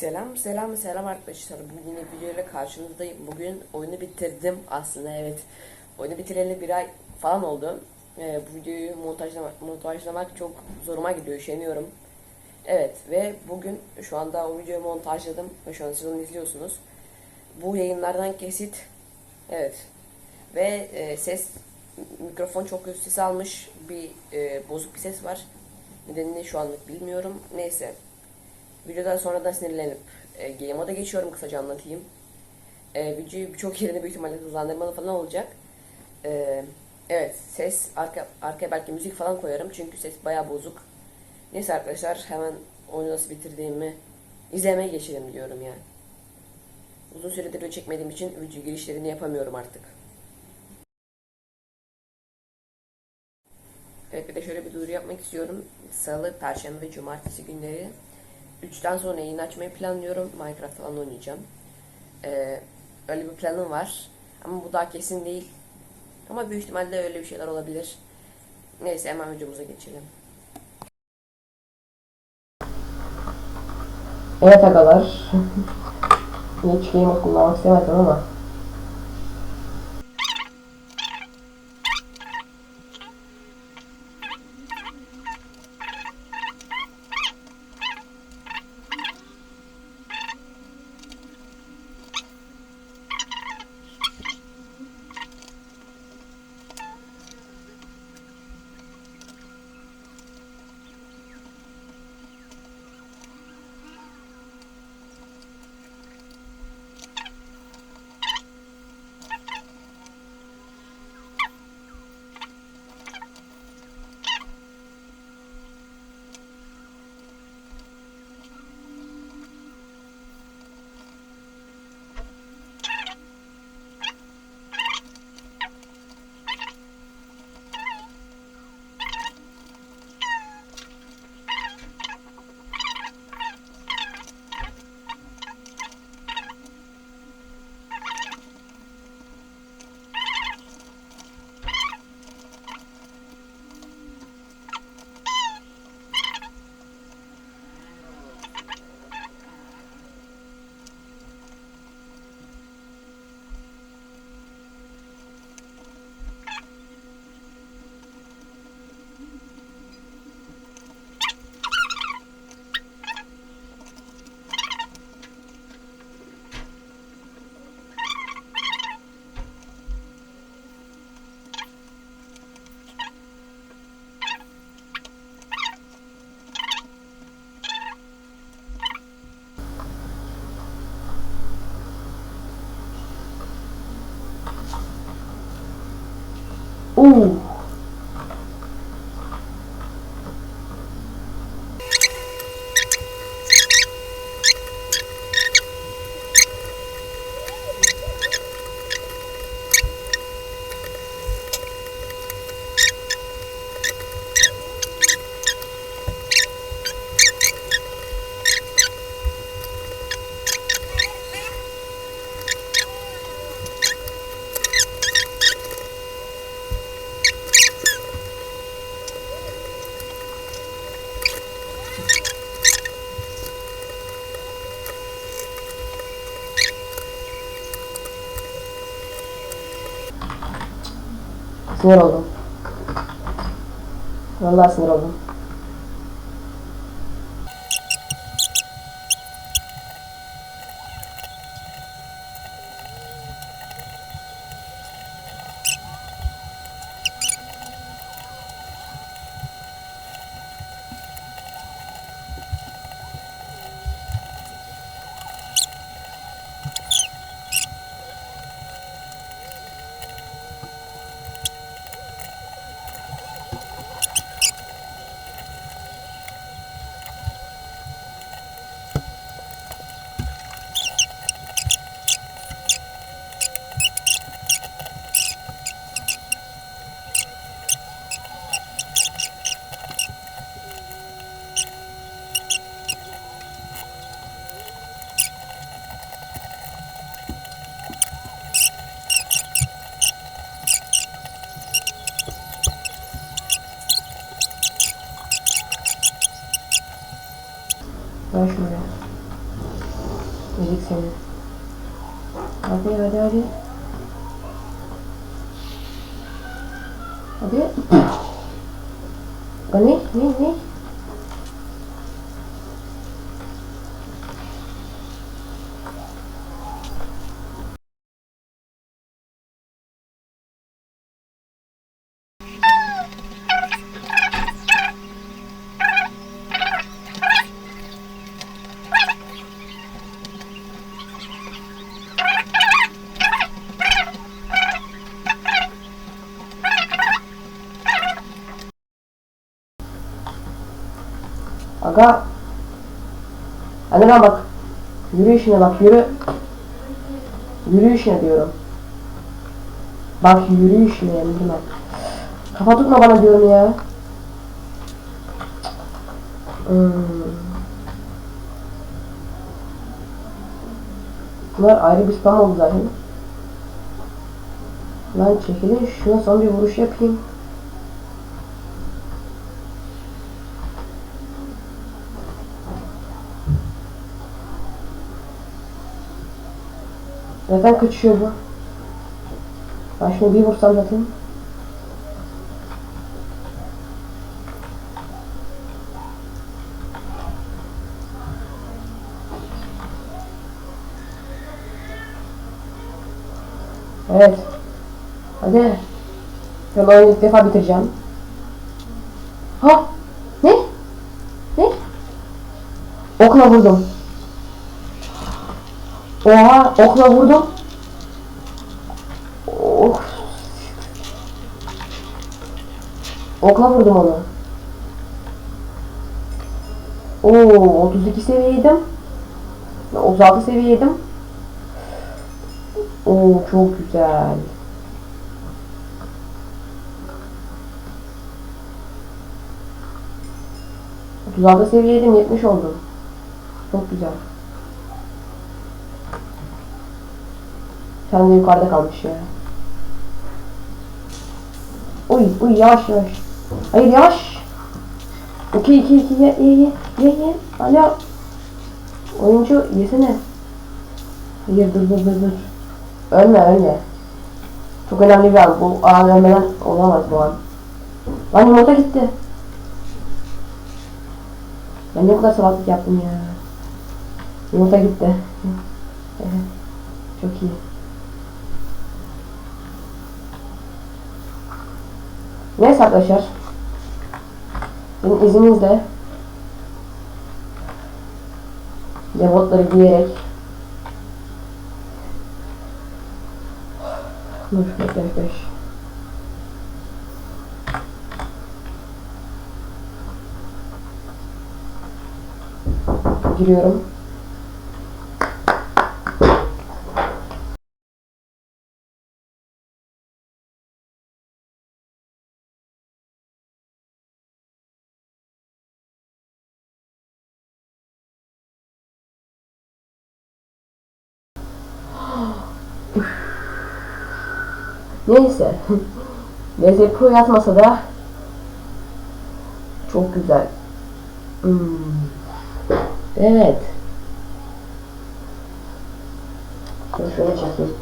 Selam selam selam arkadaşlar. Bugün yine videoyla karşınızdayım. Bugün oyunu bitirdim aslında evet. Oyunu bitireli bir ay falan oldu. Ee, bu videoyu montajlamak, montajlamak çok zoruma gidiyor, üşeniyorum. Evet ve bugün şu anda o videoyu montajladım ve şu an siz onu izliyorsunuz. Bu yayınlardan kesit. Evet. Ve e, ses mikrofon çok kötü ses almış. Bir e, bozuk bir ses var. Nedenini şu anlık bilmiyorum. Neyse. Videodan sonradan sinirlenip e, game moda geçiyorum kısaca anlatayım. E, videoyu birçok yerinde büyük ihtimalle hızlandırmalı falan olacak. E, evet ses arka, arkaya belki müzik falan koyarım çünkü ses baya bozuk. Neyse arkadaşlar hemen oyunu nasıl bitirdiğimi izlemeye geçelim diyorum yani. Uzun süredir video çekmediğim için video girişlerini yapamıyorum artık. Evet bir de şöyle bir duyuru yapmak istiyorum. Salı, Perşembe ve Cumartesi günleri 3'ten sonra yayın açmayı planlıyorum. Minecraft falan oynayacağım. Ee, öyle bir planım var. Ama bu daha kesin değil. Ama büyük ihtimalle öyle bir şeyler olabilir. Neyse hemen videomuza geçelim. Evet agalar. Hiç game kullanmak istemedim ama. Oo. Sinir oldum. Vallahi sinir oldum. Ver şunu ya. Yedik seni. Hadi hadi hadi. Hadi. Ya ne? Ne? Aga. Hadi lan bak. Yürüyüşüne bak yürü. Yürüyüşüne diyorum. Bak yürüyüşüne Emirman. Kafa tutma bana diyorum ya. Hmm. Bunlar ayrı bir spam oldu zaten. Lan çekilin şuna son bir vuruş yapayım. Neden kaçıyor bu? Ben şunu bir vursam zaten. Evet. Hadi. Ben oyunu ilk defa bitireceğim. Ha? Ne? Ne? Okla vurdum. Oha okla vurdum. Oh. Okla vurdum onu. Oo 32 seviyeydim. 36 seviyeydim. Oo çok güzel. Otuz altı seviyeydim 70 oldum. Çok güzel. Sen de yukarıda kalmış ya. Uy uy yavaş yavaş. Hayır yavaş. 2 2 2 ye ye ye ye ye. Alo. Oyuncu yesene. Hayır dur dur dur dur. Ölme ölme. Çok önemli bir an. Bu an ölmeden olamaz bu an. Lan yumurta gitti. Ben ne kadar salaklık yaptım ya. Yumurta gitti. Çok iyi. Neyse arkadaşlar. Benim izninizle Devotları giyerek Dur bekle bekle. Giriyorum. Neyse. Neyse pro yatmasa da çok güzel. Hmm. Evet. Şöyle çekeyim.